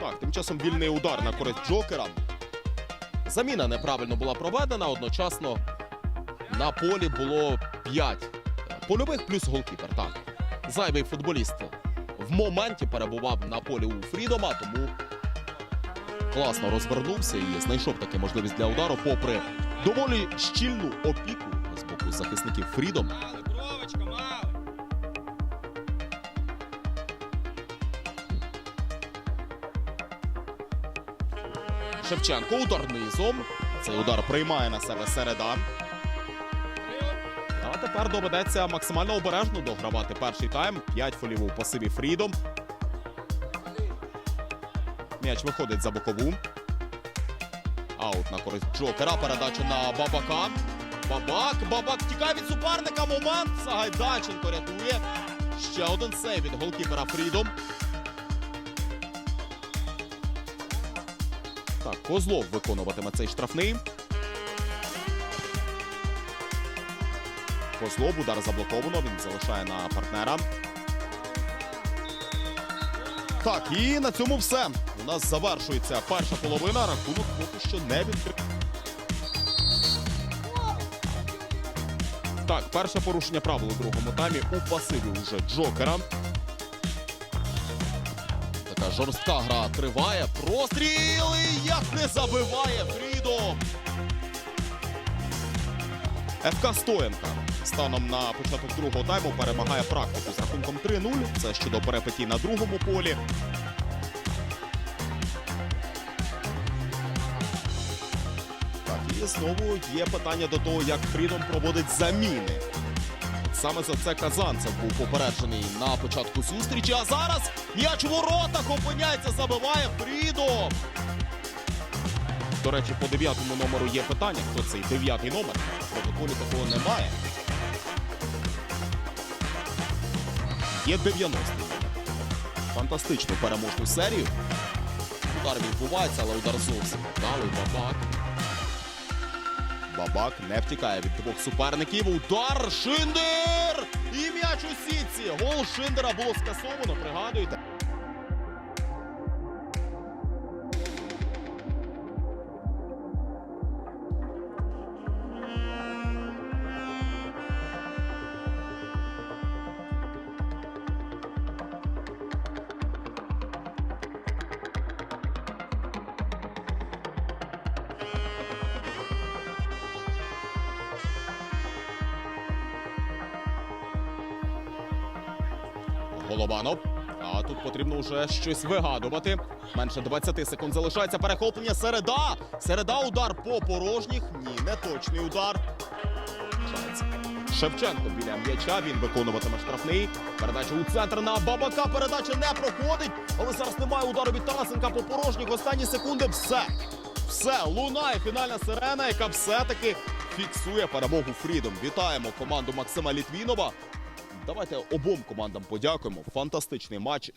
Так, тим часом вільний удар на користь Джокера. Заміна неправильно була проведена. Одночасно на полі було 5 польових плюс голкіпер. Так, зайвий футболіст в моменті перебував на полі у Фрідома, тому класно розвернувся і знайшов таки можливість для удару, попри доволі щільну опіку з боку захисників Фрідом. Шевченко удар низом. Цей удар приймає на себе середа. А тепер доведеться максимально обережно догравати перший тайм. П'ять фолів у пасиві Фрідом. М'яч виходить за бокову. Аут на користь Джокера. Передача на Бабака. Бабак. Бабак тікає від суперника. Момент. Сагайдаченко рятує. Ще один сейв від голкіпера Фрідом. Так, Козлов виконуватиме цей штрафний. Козлов удар заблоковано. Він залишає на партнера. Так, і на цьому все. У нас завершується перша половина. Рахунок поки що не відкрив. Так, перше порушення правил у другому таймі у пасиві уже Джокера. Така жорстка гра триває. Простріли! Як не забиває Фрідом! ФК Стоянка станом на початок другого тайму перемагає практику з рахунком 3-0. Це щодо перепитій на другому полі. Так, і знову є питання до того, як Фрідом проводить заміни. Саме за це Казанцев був попереджений на початку зустрічі. А зараз м'яч у воротах опиняється, забиває Фрідом. До речі, по дев'ятому номеру є питання, хто цей дев'ятий номер. В протоколі такого немає. Є 90-й. Фантастичну переможну серію. Удар відбувається, але удар зовсім вдалий. Бабак. Бабак не втікає від двох суперників. Удар Шиндер! І м'яч у сітці. Гол Шиндера було скасовано. Пригадуєте? Голованов. А тут потрібно вже щось вигадувати. Менше 20 секунд залишається перехоплення. Середа. Середа удар по порожніх. Ні, не точний удар. Шевченко біля м'яча. Він виконуватиме штрафний. Передача у центр на Бабака. Передача не проходить. Але зараз немає удару від Тарасенка по порожніх. Останні секунди. Все. Все. Лунає фінальна сирена, яка все-таки фіксує перемогу Фрідом. Вітаємо команду Максима Літвінова. Давайте обом командам подякуємо. Фантастичний матч.